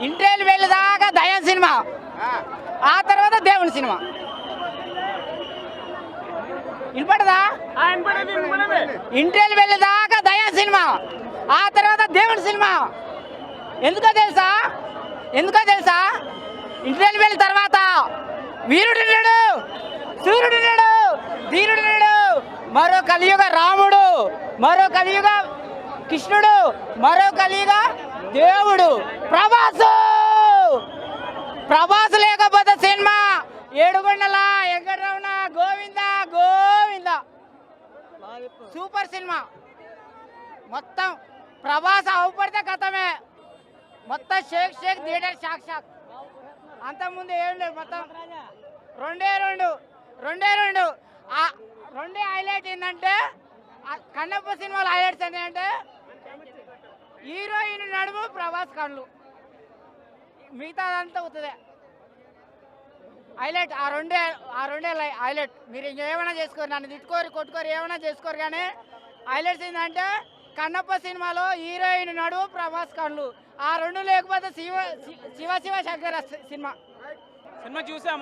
Interview వెళ్ళేదాకా దయం cinema. ఆ. తర్వాత దేవుని సినిమా. వినపడదా? ఇంటర్వ్యూ వెళ్ళేదాకా దయం సినిమా. ఆ తర్వాత దేవుని సినిమా. ఎందుకో తెలుసా? ఎందుకో తెలుసా? ఇంటర్వ్యూ వెళ్ళిన తర్వాత వీరుడున్నాడు సూర్యుడున్నాడు ధీరుడున్నాడు మరో కలియుగ రాముడు మరో కలియుగ కృష్ణుడు మరో కలిగా దేవుడు. ప్రభాసు! ప్రభాస్ లేకపోతే సినిమా. ఏడుగొండల వెంకటరమణ గోవింద గోవింద. Super cinema. మొత్తం ప్రభాస్ అవుపడితే కథమే. మొత్తం shake shake theatre shock shock. అంతకుముందు ఏం లేదు మొత్తం. రెండే రెండు రెండే రెండు. రెండే హైలైట్ ఏంటంటే కన్నప్ప సినిమాలో హైలైట్స్ ఏంటంటే హీరోయిన్ నడుము ప్రభాస్ కళ్ళు. మిగతాదంతా అవుతుంది హైలైట్ ఆ రెండే ఆ రెండే హైలైట్ మీరు ఇంకేమైనా చేసుకోరు నన్ను తిట్టుకోరు కొట్టుకోరు ఏమైనా చేసుకోరు కానీ హైలైట్స్ ఏంటంటే కన్నప్ప సినిమాలో హీరోయిన్ నడువు ప్రభాస్ కళ్ళు. ఆ రెండు లేకపోతే శివ శివ శివ శంకర్ సినిమా. సినిమా చూసాము.